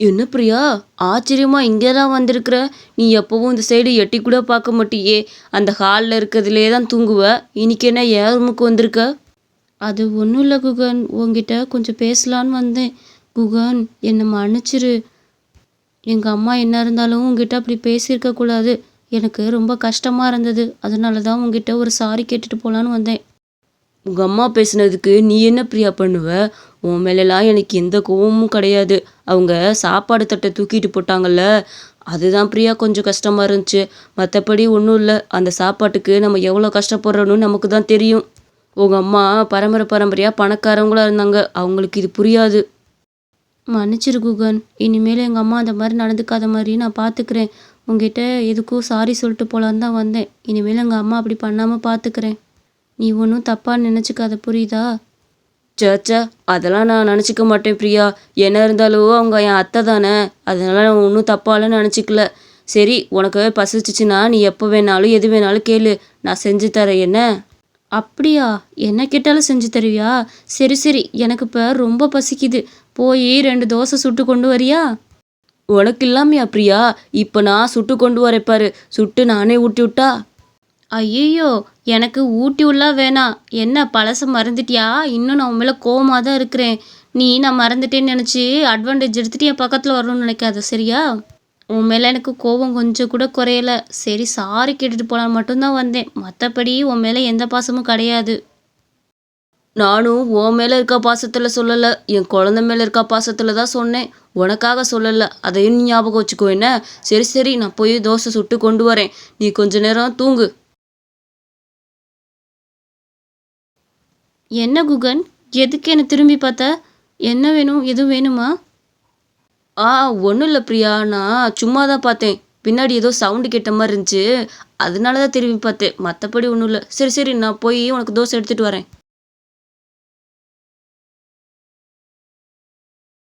என்ன பிரியா? ஆச்சரியமா இங்கே தான் வந்திருக்கிற? நீ எப்பவும் இந்த சைடு எட்டி கூட பார்க்க மாட்டியே. அந்த ஹாலில் இருக்கிறதுலே தான் தூங்குவ. இன்னைக்கு என்ன என் ரூமுக்கு வந்திருக்க? அது ஒன்றும் இல்லை குகன். உங்ககிட்ட கொஞ்சம் பேசலான்னு வந்தேன். குகன் என்னை மன்னிச்சிரு. எங்கள் அம்மா என்ன இருந்தாலும் உங்ககிட்ட அப்படி பேசியிருக்க கூடாது. எனக்கு ரொம்ப கஷ்டமாக இருந்தது. அதனால தான் உங்ககிட்ட ஒரு சாரி கேட்டுட்டு போகலான்னு வந்தேன். உங்கள் அம்மா பேசுனதுக்கு நீ என்ன பிரியா பண்ணுவ? உன் மேலெல்லாம் எனக்கு எந்த கோவமும் கிடையாது. அவங்க சாப்பாடு தட்டை தூக்கிட்டு போட்டாங்கல்ல. அதுதான் பிரியா கொஞ்சம் கஷ்டமாக இருந்துச்சு. மற்றபடி ஒன்றும் இல்லை. அந்த சாப்பாட்டுக்கு நம்ம எவ்வளோ கஷ்டப்படுறோன்னு நமக்கு தான் தெரியும். உங்கள் அம்மா பரம்பரை பரம்பரையாக பணக்காரவங்களாக இருந்தாங்க. அவங்களுக்கு இது புரியாது. மன்னிச்சிரு குகன். இனிமேல் எங்கள் அம்மா அந்த மாதிரி நடந்துக்காத மாதிரி நான் பார்த்துக்கிறேன் உங்ககிட்ட எதுக்கும் சாரி சொல்லிட்டு போலான்னு தான் வந்தேன். இனிமேல் எங்கள் அம்மா அப்படி பண்ணாமல் பார்த்துக்கிறேன் நீ ஒன்றும் தப்பாக நினச்சிக்காத புரியுதா? சேச்சா அதெல்லாம் நான் நினச்சிக்க மாட்டேன் பிரியா. என்ன இருந்தாலும் அவங்க என் அத்தை தானே. அதனால் நான் ஒன்றும் தப்பாலாம் நினச்சிக்கல. சரி உனக்கு பசிச்சிச்சுன்னா நீ எப்போ வேணாலும் எது வேணாலும் கேளு. நான் செஞ்சு தரேன் என்ன? அப்படியா? என்ன கேட்டாலும் செஞ்சு தருவியா? சரி சரி. எனக்கு இப்போ ரொம்ப பசிக்குது. போய் ரெண்டு தோசை சுட்டு கொண்டு வரியா? உனக்கு இல்லாமையா பிரியா? இப்போ நான் சுட்டு கொண்டு வரேன் பாரு. சுட்டு நானே ஊட்டி விட்டா? ஐயோ எனக்கு ஊட்டி உள்ளா வேணாம் என்ன பழச மறந்துட்டியா? இன்னும் நான் உன் மேலே கோவமாக தான் இருக்கிறேன். நீ நான் மறந்துட்டேன்னு நினச்சி அட்வான்டேஜ் எடுத்துட்டு என் பக்கத்தில் வரணும்னு நினைக்காத சரியா? உன் மேலே எனக்கு கோபம் கொஞ்சம் கூட குறையல. சரி சாரி கேட்டுட்டு போகலான்னு மட்டும்தான் வந்தேன். மற்றபடி உன் மேலே எந்த பாசமும் கிடையாது. நானும் உன் மேலே இருக்க பாசத்தில் சொல்லலை. என் குழந்த மேலே இருக்க பாசத்தில் தான் சொன்னேன். உனக்காக சொல்லலை. அதையும் நீ ஞாபகம் வச்சுக்கோ என்ன? சரி சரி நான் போய் தோசை சுட்டு கொண்டு வரேன். நீ கொஞ்ச நேரம் தூங்கு. என்ன குகன்? எதுக்கு என்ன திரும்பி பார்த்த? என்ன வேணும்? எதுவும் வேணுமா? ஆ ஒன்றும் இல்லை பிரியா. நான் சும்மா தான் பார்த்தேன். பின்னாடி ஏதோ சவுண்டு கேட்ட மாதிரி இருந்துச்சு. அதனால தான் திரும்பி பார்த்தேன். மற்றபடி ஒன்றும் இல்லை. சரி சரி நான் போய் உனக்கு தோசை எடுத்துகிட்டு வரேன்.